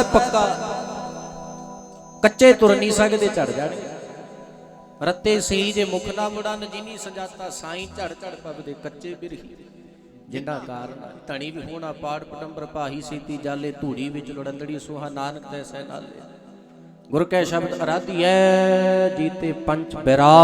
ਹੈ ਪੱਕਾ। ਕੱਚੇ ਤੁਰ ਨਹੀਂ ਸਕਦੇ, ਝੜ ਜਾਣਗੇ। ਰੱਤੇ ਸੀ ਜੇ ਮੁਖ ਨਾ ਮੁੜਨ, ਜਿਨੀ ਸੰਜਾਤਾ ਸਾਈ ਝੜ ਝੜ ਪਵਦੇ ਕੱਚੇ ਬਿਰਹੀ। ਜਿੰਨਾ ਕਾਰਨ ਧਣੀ ਵੀ ਹੋਣਾ ਪਾੜ ਪਟੰਬਰ ਪਾਹੀ ਸੀਤੀ ਜਾਲੇ, ਧੂੜੀ ਵਿੱਚ ਲੜੰਦੜੀ ਸੁਹਾ ਨਾਨਕ ਦੇ ਸਹਿ ਨਾਲੇ ਗੁਰ ਕੈ ਸ਼ਬਦ ਅਰਾਧੀ ਅਰਾਧੀਐ, ਜੀਤੇ ਪੰਚ ਬਿਰਾ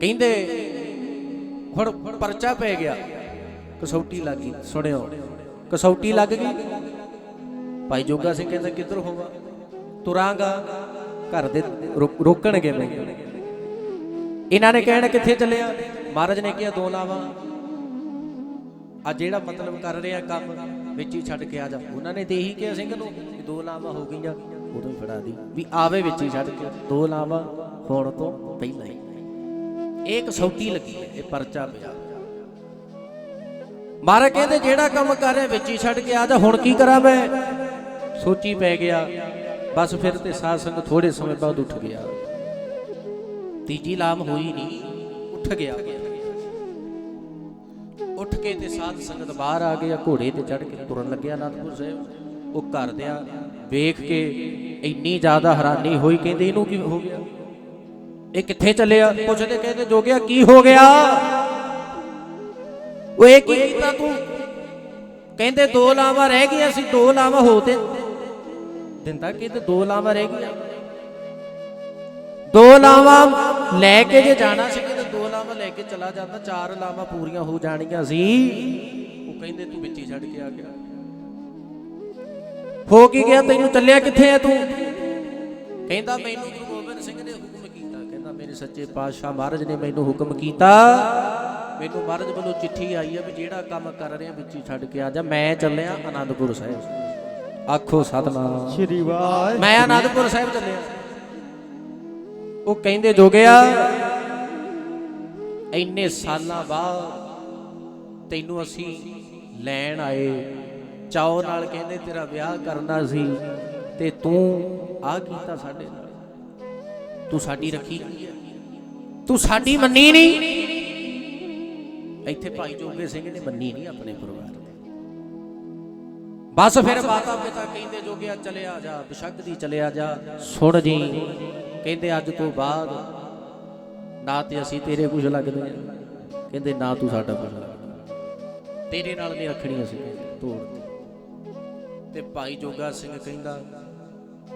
ਕਹਿੰਦੇ, ਹੁਣ ਪਰਚਾ ਪੈ ਗਿਆ। ਕਸੌਟੀ ਲੱਗ ਗਈ, ਸੁਣਿਓ। ਕਸੌਟੀ ਲੱਗ ਗਈ। ਭਾਈ ਜੋਗਾ ਸਿੰਘ ਕਹਿੰਦਾ, ਕਿੱਧਰ ਹੋਵਾਂ? ਤੁਰਾਂਗਾ। ਘਰ ਦੇ ਰੋਕਣਗੇ ਮੈਨੂੰ ਇਹਨਾਂ ਨੇ ਕਹਿਣਾ, ਕਿੱਥੇ ਚੱਲਿਆ? ਮਹਾਰਾਜ ਨੇ ਕਿਹਾ, ਦੋ ਲਾਵਾਂ। ਆ ਜਿਹੜਾ ਮਤਲਬ ਕਰ ਰਿਹਾ ਕੰਮ, ਵਿੱਚ ਹੀ ਛੱਡ ਕੇ ਆ ਜਾ। ਉਹਨਾਂ ਨੇ ਤੇ ਇਹੀ ਕਿਹਾ ਸਿੰਘ ਨੂੰ ਦੋ ਲਾਵਾਂ ਹੋ ਗਈਆਂ, ਉਦੋਂ ਹੀ ਫੜਾ ਦੀ। ਵੀ ਆਵੇ ਵਿੱਚ ਹੀ ਛੱਡ ਕੇ, ਦੋ ਲਾਵਾਂ, ਹੋਣ ਤੋਂ ਪਹਿਲਾਂ ਹੀ। ਇਹ ਕਸੌਟੀ ਲੱਗੀ ਇਹ ਪਰਚਾ ਪਿਆ। ਮਹਾਰਾਜ ਕਹਿੰਦੇ ਜਿਹੜਾ ਕੰਮ ਕਰ ਰਿਹਾ ਵਿੱਚ ਹੀ ਛੱਡ ਕੇ ਆ ਜਾ, ਹੁਣ ਕੀ ਕਰਾਂ ਮੈਂ? ਸੋਚੀ ਪੈ ਗਿਆ। ਬਸ ਫਿਰ ਤੇ ਸਾਧ ਸੰਗ ਥੋੜੇ ਸਮੇਂ ਬਾਅਦ ਉੱਠ ਗਿਆ। ਤੀਜੀ ਲਾਮ ਹੋਈ ਨਹੀਂ ਉੱਠ ਗਿਆ। ਉੱਠ ਕੇ ਤੇ ਸਾਧ ਸੰਗਤ ਬਾਹਰ ਆ ਗਿਆ ਘੋੜੇ ਤੇ ਚੜ ਕੇ ਤੁਰਨ ਲੱਗਿਆ ਅਨੰਦਪੁਰ ਸਾਹਿਬ। ਉਹ ਘਰਦਿਆਂ ਵੇਖ ਕੇ ਇੰਨੀ ਜ਼ਿਆਦਾ ਹੈਰਾਨੀ ਹੋਈ, ਕਹਿੰਦੇ ਇਹਨੂੰ ਕੀ ਹੋ ਗਿਆ? ਇਹ ਕਿੱਥੇ ਚੱਲਿਆ? ਪੁੱਛਦੇ ਕਹਿੰਦੇ, ਜੋਗਿਆ, ਕੀ ਹੋ ਗਿਆ? ਉਹ ਇਹ ਕੀ ਕੀਤਾ ਤੂੰ? ਕਹਿੰਦੇ ਦੋ ਲਾਵਾਂ ਰਹਿ ਗਈਆਂ ਸੀ, ਦੋ ਲਾਵਾਂ ਹੋ ਤੇ। ਦਿੰਦਾ ਕਹਿੰਦੇ ਦੋ ਲਾਵਾਂ ਰਹਿ ਗਈਆਂ? ਦੋ ਲਾਵਾਂ ਲੈ ਕੇ ਜੇ ਜਾਣਾ ਸੀ ਕਹਿੰਦੇ ਦੋ ਲਾਵਾਂ ਲੈ ਕੇ ਚਲਾ ਜਾਂਦਾ, ਚਾਰ ਲਾਵਾਂ ਪੂਰੀਆਂ ਹੋ ਜਾਣੀਆਂ ਸੀ। ਉਹ ਕਹਿੰਦੇ ਤੂੰ ਵਿੱਚ ਹੀ ਛੱਡ ਕੇ ਆ ਗਿਆ। ਹੋ ਕੀ ਗਿਆ, ਤੈਨੂੰ ਚੱਲਿਆ ਕਿੱਥੇ ਆ ਤੂੰ? ਕਹਿੰਦਾ ਮੈਨੂੰ ਗੁਰੂ ਗੋਬਿੰਦ ਸਿੰਘ ਨੇ ਹੁਕਮ ਕੀਤਾ। ਕਹਿੰਦਾ ਮੇਰੇ ਸੱਚੇ ਪਾਤਸ਼ਾਹ ਮਹਾਰਾਜ ਨੇ ਮੈਨੂੰ ਹੁਕਮ ਕੀਤਾ ਮੈਨੂੰ ਮਹਾਰਾਜ ਵੱਲੋਂ ਚਿੱਠੀ ਆਈ ਹੈ ਵੀ ਜਿਹੜਾ ਕੰਮ ਕਰ ਰਿਹਾ ਵਿੱਚ ਹੀ ਛੱਡ ਕੇ ਆ ਜਾ। ਮੈਂ ਚੱਲਿਆ ਆਨੰਦਪੁਰ ਸਾਹਿਬ। ਆਖੋ ਸਤਨਾਮ। ਸ਼੍ਰੀ ਵਾਹਿ ਮੈਂ ਆਨੰਦਪੁਰ ਸਾਹਿਬ ਚੱਲਿਆ। ਉਹ ਕਹਿੰਦੇ ਜੋਗਿਆ ਇੰਨੇ ਸਾਲਾਂ ਬਾਅਦ ਤੈਨੂੰ ਅਸੀਂ ਲੈਣ ਆਏ। ਚਾਉ ਨਾਲ ਕਹਿੰਦੇ ਤੇਰਾ ਵਿਆਹ ਕਰਨਾ ਸੀ ਤੇ ਤੂੰ ਆ ਕੀਤਾ ਸਾਡੇ ਨਾਲ। ਤੂੰ ਸਾਡੀ ਰੱਖੀ। ਤੂੰ ਸਾਡੀ ਮੰਨੀ ਨਹੀਂ। ਇੱਥੇ ਭਾਈ ਜੋਗੇ ਸਿੰਘ ਨੇ ਮੰਨੀ ਨਹੀਂ ਆਪਣੇ ਪਰਿਵਾਰ ਦੀ। ਬਸ ਫਿਰ ਮਾਤਾ ਪਿਤਾ ਕਹਿੰਦੇ ਜੋਗਿਆ ਚਲਿਆ ਜਾ ਬਿਸ਼ੱਕ ਦੀ ਚਲਿਆ ਜਾ ਸੁਣ ਜੀ। ਕਹਿੰਦੇ ਅੱਜ ਤੋਂ ਬਾਅਦ ਨਾ ਤੇ ਅਸੀਂ ਤੇਰੇ ਕੁਝ ਲੱਗਦੇ ਆ। ਕਹਿੰਦੇ ਨਾ ਤੂੰ ਸਾਡਾ ਕੁਝ ਲੱਗਦਾ। ਤੇਰੇ ਨਾਲ ਨਹੀਂ ਰੱਖਣੀ ਅਸੀਂ ਤੋੜ। ਤੇ ਭਾਈ ਜੋਗਾ ਸਿੰਘ ਕਹਿੰਦਾ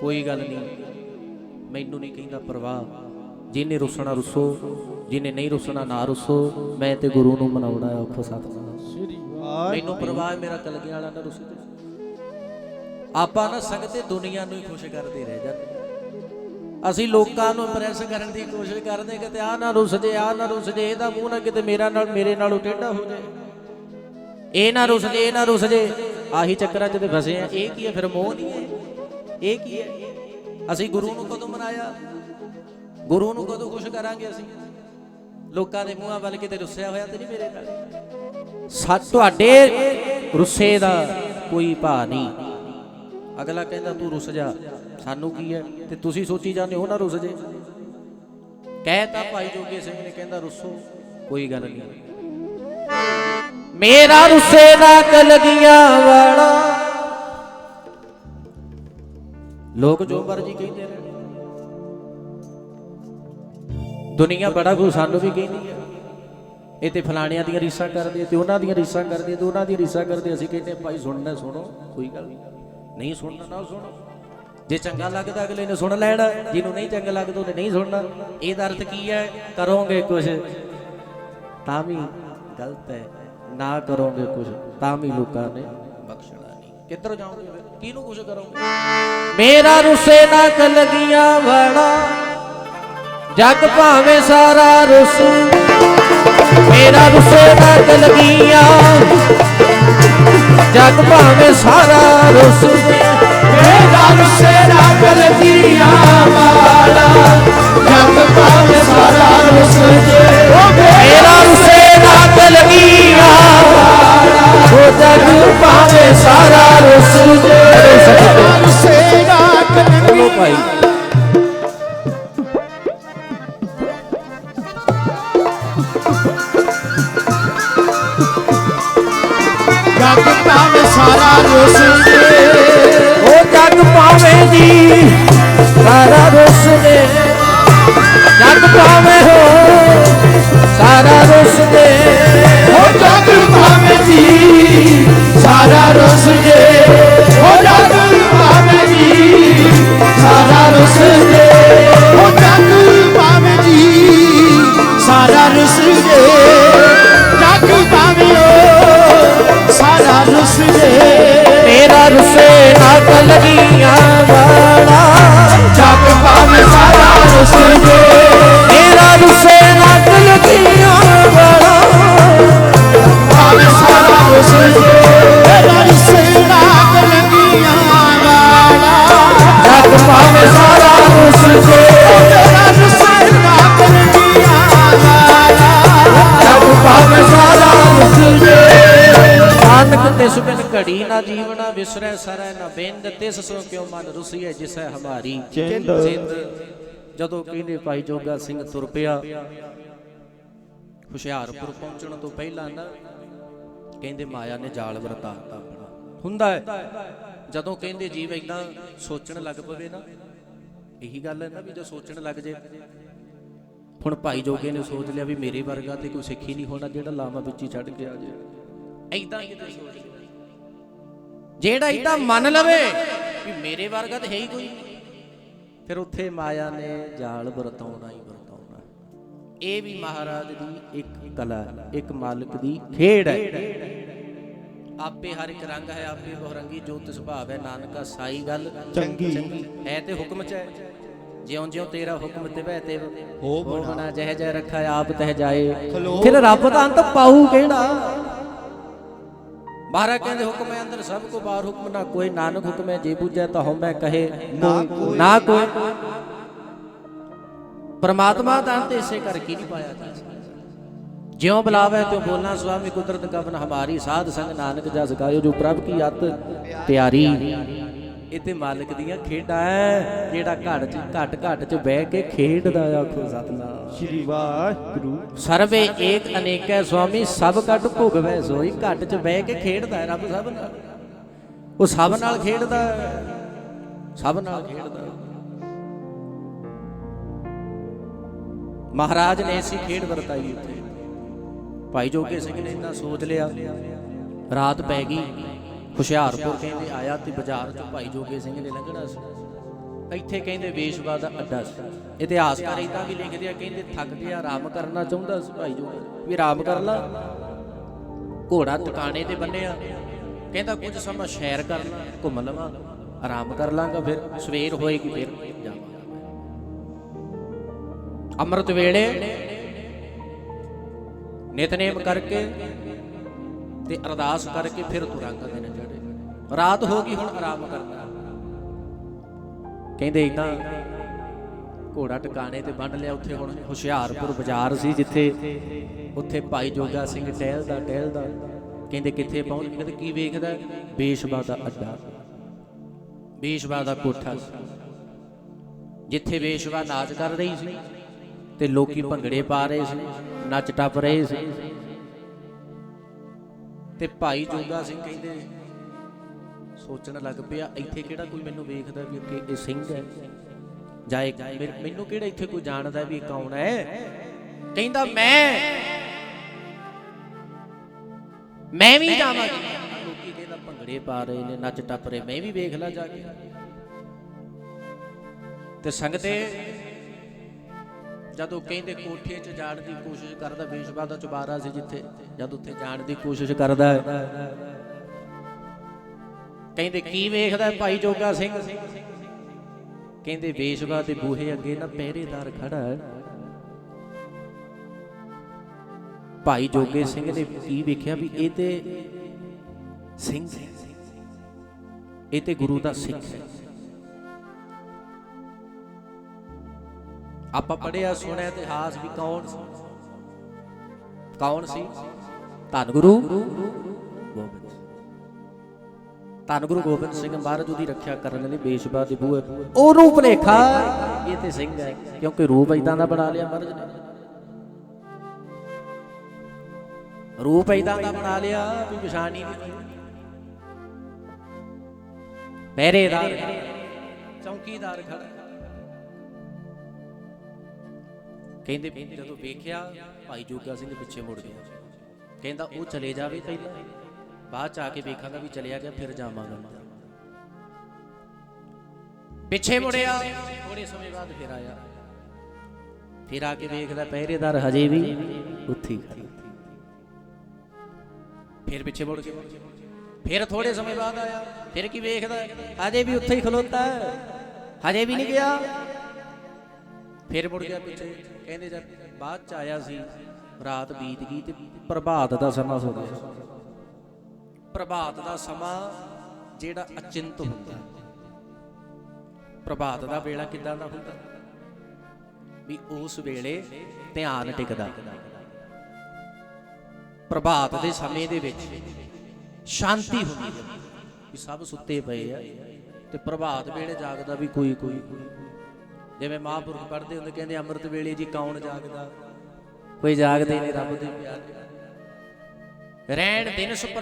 ਕੋਈ ਗੱਲ ਨਹੀਂ ਮੈਨੂੰ ਨਹੀਂ ਕਹਿੰਦਾ ਪਰਵਾਹ। ਜਿਹਨੇ ਰੁੱਸਣਾ ਰੁੱਸੋ, ਜਿਹਨੇ ਨਹੀਂ ਰੁੱਸਣਾ ਨਾ ਰੁੱਸੋ, ਮੈਂ ਤੇ ਗੁਰੂ ਨੂੰ ਮਨਾਉਣਾ ਆਖੋ ਸਤਨਾਮ। ਸ਼੍ਰੀ ਵਾਹਿ ਮੈਨੂੰ ਪਰਵਾਹ ਮੇਰਾ ਕਲਗੀ ਵਾਲਾ ਨਾ ਰੁੱਸੇ ਆਪਾਂ ਨਾ ਸੰਗਤੇ ਦੁਨੀਆ ਨੂੰ ਹੀ ਖੁਸ਼ ਕਰਦੇ ਰਹਿ ਜਾਂਦੇ। ਅਸੀਂ ਲੋਕਾਂ ਨੂੰ ਇੰਪ੍ਰੈਸ ਕਰਨ ਦੀ ਕੋਸ਼ਿਸ਼ ਕਰਦੇ ਕਿ ਆ ਨਾ ਰੁੱਸ ਜੇ ਆ ਨਾ ਰੁੱਸ ਜੇ, ਇਹਦਾ ਮੂੰਹ ਨਾ ਕਿਤੇ ਮੇਰਾ ਨਾਲ, ਮੇਰੇ ਨਾਲੋਂ ਟੇਢਾ ਹੋ ਜਾਏ ਇਹ ਨਾ ਰੁੱਸ ਜੇ, ਇਹ ਨਾ ਰੁੱਸ ਜੇ। ਆਹੀ ਚੱਕਰਾਂ 'ਚ ਤੇ ਫਸੇ ਆ। ਇਹ ਕੀ ਹੈ? ਫਿਰ ਮੋਹ ਨਹੀਂ ਹੈ। ਇਹ ਕੀ ਹੈ? ਅਸੀਂ ਗੁਰੂ ਨੂੰ ਕਦੋਂ ਮਨਾਇਆ? ਗੁਰੂ ਨੂੰ ਕਦੋਂ ਖੁਸ਼ ਕਰਾਂਗੇ ਅਸੀਂ? ਲੋਕਾਂ ਦੇ ਮੂੰਹਾਂ ਵੱਲ ਕਿਤੇ ਰੁੱਸਿਆ ਹੋਇਆ ਤੇ ਨਹੀਂ ਮੇਰੇ ਨਾਲ? ਸਾ ਤੁਹਾਡੇ ਰੁੱਸੇ ਦਾ ਕੋਈ ਭਾ ਨਹੀਂ। ਅਗਲਾ ਕਹਿੰਦਾ, ਤੂੰ ਰੁੱਸ ਜਾ। ਸਾਨੂੰ ਕੀ ਹੈ? ਤੇ ਤੁਸੀਂ ਸੋਚੀ ਜਾਂਦੇ ਹੋ ਨਾ ਰੁੱਸ ਜੇ। ਕਹਿਤਾ ਭਾਈ ਜੋਗੇ ਸਿੰਘ ਨੇ ਕਹਿੰਦਾ, ਰੁੱਸੋ, ਕੋਈ ਗੱਲ ਨਹੀਂ। ਮੇਰਾ ਰੁੱਸੇ ਦਾ ਕਲਗੀਆਂ ਵਾਲਾ। ਲੋਕ ਜੋ ਮਰਜ਼ੀ ਕਹਿੰਦੇ ਨੇ ਦੁਨੀਆ ਬੜਾ ਕੁਝ ਸਾਨੂੰ ਵੀ ਕਹਿੰਦੀ ਹੈ। ਇਹ ਤੇ ਫਲਾਣਿਆਂ ਦੀਆਂ ਰੀਸਾਂ ਕਰਦੇ ਤੇ ਉਹਨਾਂ ਦੀਆਂ ਰੀਸਾਂ ਕਰਦੇ ਤੇ ਉਹਨਾਂ ਦੀਆਂ ਰੀਸਾਂ ਕਰਦੇ ਅਸੀਂ ਕਹਿੰਦੇ ਭਾਈ ਸੁਣਨਾ ਸੁਣੋ, ਕੋਈ ਗੱਲ ਨਹੀਂ। ਸੁਣਨਾ ਨਾ ਸੁਣੋ। ਜੇ ਚੰਗਾ ਲੱਗਦਾ ਅਗਲੇ ਨੇ ਸੁਣ ਲੈਣਾ, ਜਿਹਨੂੰ ਨਹੀਂ ਚੰਗਾ ਲੱਗਦਾ ਉਹਨੇ ਨਹੀਂ ਸੁਣਨਾ। ਇਹਦਾ ਅਰਥ ਕੀ ਹੈ? ਕਰੋਗੇ ਕੁਝ ਤਾਂ ਵੀ ਗਲਤ ਹੈ। ਨਾ ਕਰੋਗੇ ਕੁਝ ਤਾਂ ਵੀ ਲੋਕਾਂ ਨੇ ਬਖਸ਼ਣਾ ਨਹੀਂ। ਕਿੱਧਰ ਜਾਓਗੇ ਕਿਹਨੂੰ ਕੁਝ ਕਰੋਗੇ? ਮੇਰਾ ਰੁੱਸੇ ਨਾ ਕਲਗੀਆਂ ਵਾਲਾ। ਜਗ ਭਾਵੇਂ ਸਾਰਾ ਰੁੱਸ ਮੇਰਾ ਰੁੱਸੇ ਨਾ ਕਲਗੀਆਂ ਜਗ ਭਾਵੇਂ ਸਾਰਾ ਰੁੱਸ ਮੇਰਾ ਰੁੱਸੇ ਨਾ ਲੱਗੀਆਂ ਵਾਲਾ ਜਗ ਪਾਵੇ ਸਾਰਾ ਰੁੱਸ ਮੇਰਾ ਰੁਸੇ ਨਾਕ ਲਗੀਆਂ ਉਹ ਜਗ ਪਾਵੇ ਸਾਰਾ ਰੁੱਸ ਜੇ। ਰੁੱਸੇ ਰਾਖ ਚਲੋ ਜਗ ਪਾਵੇ ਸਾਰਾ ਰੁੱਸ ਜੇ ਉਹ ਜਗ ਪਾਵੇ ਜੀ ਸਾਰਾ ਰੁੱਸ ਦੇ। ਜਗ ਪਾਵੇ ਹੋ ਸਾਰਾ ਰੁੱਸ ਦੇ। ਹੋ ਜਗ ਪਾਵੇ ਜੀ ਸਾਰਾ ਰਸ ਜੇ ਨਾ ਜੀਵਨਾ ਵਿਸਰੈ ਸਰੈ ਨਾ ਬਿੰਦ ਤਿਸ ਸੋ ਕਿਉ ਮਨ ਰੁਸੀਐ ਜਿਸੈ ਹਮਾਰੀ ਚਿੰਦ। ਜਦੋਂ ਕਹਿੰਦੇ ਭਾਈ ਜੋਗਾ ਸਿੰਘ ਤੁਰ ਪਿਆ ਹੁਸ਼ਿਆਰਪੁਰ ਪਹੁੰਚਣ ਤੋਂ ਪਹਿਲਾਂ ਨਾ ਕਹਿੰਦੇ ਮਾਇਆ ਨੇ ਜਾਲ ਵਰਤਾਤਾ ਹੁੰਦਾ ਹੈ ਜਦੋਂ ਕਹਿੰਦੇ ਜੀਵ ਇਦਾਂ ਸੋਚਣ ਲੱਗ ਪਵੇ ਨਾ ਇਹੀ ਗੱਲ ਹੈ ਨਾ ਵੀ ਜੇ ਸੋਚਣ ਲੱਗ ਜੇ ਹੁਣ ਭਾਈ ਜੋਗੇ ਨੇ ਸੋਚ ਲਿਆ ਵੀ ਮੇਰੇ ਵਰਗਾ ਤੇ ਕੋਈ ਸਿੱਖ ਨਹੀਂ ਹੋਣਾ ਜਿਹੜਾ ਲਾਮਾ ਵਿੱਚ ਹੀ ਛੱਡ ਕੇ ਆ ਜਾਏ ਐਦਾਂ ਕਿਤੇ ਸੋਚ। ਜਿਹੜਾ ਇਦਾਂ ਮੰਨ ਲਵੇ। ਵੀ ਮੇਰੇ ਵਰਗਾ ਤੇ ਹੈ ਹੀ ਕੋਈ ਫਿਰ ਉੱਥੇ ਮਾਇਆ ਨੇ ਜਾਲ ਵਰਤਾਉਣਾ ਹੀ ਵਰਤਾਉਣਾ। ਇਹ ਵੀ ਮਹਾਰਾਜ ਦੀ ਇੱਕ ਕਲਾ ਇੱਕ ਮਾਲਕ ਦੀ ਖੇਡ ਹੈ। ਆਪੇ ਹਰ ਇੱਕ ਰੰਗ ਹੈ ਆਪੇ ਬਹੁਰੰਗੀ ਜੋ ਤਿਸ ਭਾਵ ਹੈ ਨਾਨਕਾ ਸਾਈ ਗੱਲ। ਚੰਗੀ। ਹੈ ਤੇ ਹੁਕਮ ਚ ਹੈ। ਜਿਉਂ ਜਿਉਂ ਤੇਰਾ ਹੁਕਮ ਤੇ ਬਹਿ ਤੇ ਹੋ ਬਣਾ ਜਹ ਜਹ ਰੱਖਾ ਆਪ ਤਹ ਜਾਏ। ਫਿਰ ਰੱਬ ਦਾ ਅੰਤ ਪਾਊ ਕਿਹੜਾ? ਮਹਾਰਾਜ ਕਹਿੰਦੇ ਹੁਕਮ ਹੈ ਅੰਦਰ ਸਭ ਕੋ ਬਾਹਰ ਹੁਕਮ ਨਾ ਕੋਈ ਨਾਨਕ ਹੁਕਮ ਹੈ ਜੇ ਬੁਝੈ ਤਾਂ ਹਉਮੈ ਕਹੇ ਨਾ ਕੋਈ। ਪਰਮਾਤਮਾ ਦਾ ਅੰਤ ਇਸੇ ਕਰਕੇ ਨਹੀਂ ਪਾਇਆ ਜਾ ਸਕਦਾ ਜਿਉ ਬੁਲਾਵੇ ਤਿਉ ਬੋਲਣਾ ਸੁਆਮੀ ਕੁਦਰਤ ਕਵਨ ਹਮਾਰੀ ਸਾਧ ਸੰਗ ਨਾਨਕ ਜਸ ਗਾਇਓ ਜੋ ਪ੍ਰਭ ਕੀ ਅਤ ਪਿਆਰੀ ਇਹ ਤੇ ਮਾਲਕ ਦੀਆਂ ਖੇਡਾਂ ਹੈ ਜਿਹੜਾ ਘੜ ਚ ਘਟ ਘਟ ਚ ਬਹਿ ਕੇ ਖੇਡਦਾ ਆਖੋ ਸਤਨਾਮ। ਸ਼੍ਰੀ ਵਾਹਿਗੁਰੂ। ਸਰਵੇ ਏਕ ਅਨੇਕੈ ਸੁਆਮੀ ਸਭ ਕਟ ਭੁਗਵੈ ਸੋਈ। ਘਟ ਚ ਬਹਿ ਕੇ ਖੇਡਦਾ ਹੈ ਰੱਬ ਸਭ ਨਾਲ। ਉਹ ਸਭ ਨਾਲ ਖੇਡਦਾ। ਸਭ ਨਾਲ ਖੇਡਦਾ। ਮਹਾਰਾਜ ਨੇ ਐਸੀ ਖੇਡ ਵਰਤਾਈ ਉੱਥੇ। ਭਾਈ ਜੋਗੇ ਸਿੰਘ ਨੇ ਇੰਨਾ ਸੋਚ ਲਿਆ। ਰਾਤ ਪੈ ਗਈ। ਹੁਸ਼ਿਆਰਪੁਰ ਕਹਿੰਦੇ ਆਇਆ ਤੇ ਬਾਜ਼ਾਰ ਚੋਂ ਭਾਈ ਜੋਗੇ ਸਿੰਘ ਨੇ ਲੰਘਣਾ ਸੀ। ਇੱਥੇ ਕਹਿੰਦੇ ਵੇਸ਼ਵਾ ਦਾ ਅੱਡਾ ਸੀ। ਇਤਿਹਾਸਕਾਰ ਇਦਾਂ ਵੀ ਲਿਖਦੇ ਆ, ਕਹਿੰਦੇ ਥੱਕ ਗਿਆ ਆਰਾਮ ਕਰਨਾ ਚਾਹੁੰਦਾ ਸੀ ਭਾਈ ਜੋਗੇ। ਵੀ ਆਰਾਮ ਕਰ ਲਾ। ਘੋੜਾ ਟਿਕਾਣੇ ਤੇ ਬੰਨਿਆ। ਕਹਿੰਦਾ ਕੁਝ ਸਮਾਂ ਸ਼ੈਰ ਕਰਨਾ ਘੁੰਮ ਲਵਾਂ, ਆਰਾਮ ਕਰ ਲਾਂਗਾ ਫਿਰ। ਸਵੇਰ ਹੋਏਗੀ ਫਿਰ ਜਾਵਾਂਗਾ। ਅੰਮ੍ਰਿਤ ਵੇਲੇ ਨਿਤਨੇਮ ਕਰਕੇ ਤੇ ਅਰਦਾਸ ਕਰਕੇ ਫਿਰ ਤੁਰਾਂਗਾ ਦਿਨ ਚੜੇ ਰਾਤ ਹੋ ਗਈ, ਹੁਣ ਆਰਾਮ ਕਰਨਾ। ਕਹਿੰਦੇ ਇਦਾਂ ਘੋੜਾ ਟਿਕਾਣੇ ਤੇ ਬੰਨ ਲਿਆ ਉੱਥੇ ਹੁਣ ਹੁਸ਼ਿਆਰਪੁਰ ਬਾਜ਼ਾਰ ਸੀ ਜਿੱਥੇ ਉੱਥੇ ਭਾਈ ਜੋਗਾ ਸਿੰਘ ਟਹਿਲਦਾ ਟਹਿਲਦਾ ਕਹਿੰਦੇ ਕਿੱਥੇ ਪਹੁੰਚ ਗਏ ਕਹਿੰਦੇ ਕੀ ਵੇਖਦਾ? ਬੇਸ਼ਬਾ ਦਾ ਅੱਡਾ। ਬੇਸ਼ਬਾ ਦਾ ਕੋਠਾ ਸੀ। ਜਿੱਥੇ ਬੇਸ਼ਬਾ ਨਾਚ ਕਰ ਰਹੀ ਸੀ ਤੇ ਲੋਕੀ ਭੰਗੜੇ ਪਾ ਰਹੇ ਸੀ, ਨੱਚ ਟੱਪ ਰਹੇ ਸੀ। ਤੇ ਭਾਈ ਜੋਗਾ ਸਿੰਘ ਕਹਿੰਦੇ ਸੋਚਣ ਲੱਗ ਪਿਆ, ਇੱਥੇ ਕਿਹੜਾ ਕੋਈ ਮੈਨੂੰ ਵੇਖਦਾ ਵੀ ਕਿ ਇਹ ਸਿੰਘ ਹੈ? ਜਾਂ ਇੱਕ ਮੈਨੂੰ ਕਿਹੜਾ ਇੱਥੇ ਕੋਈ ਜਾਣਦਾ ਵੀ ਕੌਣ ਹੈ? ਕਹਿੰਦਾ ਮੈਂ। ਮੈਂ ਵੀ ਜਾਵਾਂ। ਲੋਕੀ ਕਹਿੰਦਾ ਭੰਗੜੇ ਪਾ ਰਹੇ ਨੇ, ਨੱਚ ਟੱਪ ਰਹੇ, ਮੈਂ ਵੀ ਵੇਖ ਲਾ ਜਾ ਕੇ। ਤੇ ਸੰਗਤੇ ਜਦੋਂ ਕਹਿੰਦੇ ਕੋਠੇ 'ਚ ਜਾਣ ਦੀ ਕੋਸ਼ਿਸ਼ ਕਰਦਾ ਬੇਸ਼ਬਾ ਦਾ ਚੁਬਾਰਾ ਸੀ ਜਿੱਥੇ, ਜਦ ਉੱਥੇ ਜਾਣ ਦੀ ਕੋਸ਼ਿਸ਼ ਕਰਦਾ ਕਹਿੰਦੇ, ਕੀ ਵੇਖਦਾ ਭਾਈ ਜੋਗਾ ਸਿੰਘ? ਕਹਿੰਦੇ ਬੇਸ਼ਬਾ ਦੇ ਬੂਹੇ ਅੱਗੇ ਨਾ ਪਹਿਰੇਦਾਰ ਖੜਾ ਹੈ। ਭਾਈ ਜੋਗੇ ਸਿੰਘ ਨੇ ਕੀ ਵੇਖਿਆ ਵੀ ਇਹ ਤੇ ਸਿੰਘ, ਇਹ ਤੇ ਗੁਰੂ ਦਾ ਸਿੱਖ ਹੈ। ਆਪਾਂ ਪੜਿਆ ਸੁਣਿਆ ਇਤਿਹਾਸ ਵੀ ਕੌਣ ਸੀ? ਕੌਣ ਸੀ? ਧੰਨ ਗੁਰੂ ਗੋਬਿੰਦ ਧੰਨ ਗੁਰੂ ਗੋਬਿੰਦ ਸਿੰਘ ਮਹਾਰਾਜ ਉਹਦੀ ਰੱਖਿਆ ਕਰਨ ਲਈ ਬੇਸ਼ਬਾ ਦੇ ਬੂਹੇ ਉਹਨੂੰ ਭੁਲੇਖਾ। ਇਹ ਤੇ ਸਿੰਘ ਹੈ, ਕਿਉਂਕਿ ਰੂਪ ਇਦਾਂ ਦਾ ਬਣਾ ਲਿਆ ਮਹਾਰਾਜ ਨੇ। ਰੂਪ ਇਦਾਂ ਦਾ ਬਣਾ ਲਿਆ ਵੀ ਪਛਾਣੀ ਨਹੀਂ। ਪਹਿਰੇਦਾਰ, ਚੌਕੀਦਾਰ ਖੜਾ ਕਹਿੰਦੇ ਵੀ ਜਦੋਂ ਵੇਖਿਆ ਭਾਈ ਜੋਗਾ ਸਿੰਘ ਪਿੱਛੇ ਮੁੜ ਗਿਆ। ਕਹਿੰਦਾ ਉਹ ਚਲੇ ਜਾਵੇ ਪਹਿਲਾਂ। ਬਾਅਦ ਚ ਆ ਕੇ ਵੇਖਾਂਗਾ ਵੀ ਚਲਿਆ ਗਿਆ, ਫਿਰ ਜਾਵਾਂਗਾ ਪਿੱਛੇ ਮੁੜਿਆ। ਥੋੜੇ ਸਮੇਂ ਬਾਅਦ ਫਿਰ ਆਇਆ। ਫਿਰ ਆ ਕੇ ਵੇਖਦਾ ਪਹਿਰੇਦਾਰ ਹਜੇ ਵੀ ਉੱਥੇ ਹੀ ਫਿਰ ਪਿੱਛੇ ਮੁੜ ਗਿਆ। ਫਿਰ ਥੋੜੇ ਸਮੇਂ ਬਾਅਦ ਆਇਆ। ਫਿਰ ਕੀ ਵੇਖਦਾ? ਹਜੇ ਵੀ ਉੱਥੇ ਹੀ ਖਲੋਤਾ ਹੈ। ਹਜੇ ਵੀ ਨਹੀਂ ਗਿਆ। ਫਿਰ ਮੁੜ ਗਿਆ ਪਿੱਛੇ, ਕਹਿੰਦੇ ਜਦ ਬਾਅਦ ਚ ਆਇਆ ਸੀ, ਰਾਤ ਬੀਤ ਗਈ ਤੇ ਪ੍ਰਭਾਤ ਦਾ ਸਮਾਂ ਹੋ ਗਿਆ। ਪ੍ਰਭਾਤ ਦਾ ਸਮਾਂ ਜਿਹੜਾ ਅਚਿੰਤ ਹੁੰਦਾ। ਪ੍ਰਭਾਤ ਦਾ ਵੇਲਾ ਕਿੱਦਾਂ ਦਾ ਹੁੰਦਾ? ਵੀ ਉਸ ਵੇਲੇ ਧਿਆਨ ਟਿਕਦਾ। ਪ੍ਰਭਾਤ ਦੇ ਸਮੇਂ ਦੇ ਵਿੱਚ ਸ਼ਾਂਤੀ ਹੁੰਦੀ ਹੈ। ਵੀ ਸਭ ਸੁੱਤੇ ਪਏ ਆ ਤੇ ਪ੍ਰਭਾਤ ਵੇਲੇ ਜਾਗਦਾ ਵੀ ਕੋਈ ਕੋਈ। ਜਿਵੇਂ ਮਹਾਂਪੁਰਖ ਪੜ੍ਹਦੇ ਹੁੰਦੇ, ਕਹਿੰਦੇ ਅੰਮ੍ਰਿਤ ਵੇਲੇ ਜੀ ਕੌਣ ਜਾਗਦਾ? ਕੋਈ ਜਾਗਦੇ ਨਹੀਂ ਰੱਬ ਦੇ ਪਿਆਰ ਰਹਿਣ ਦਿਨ ਸੁਪ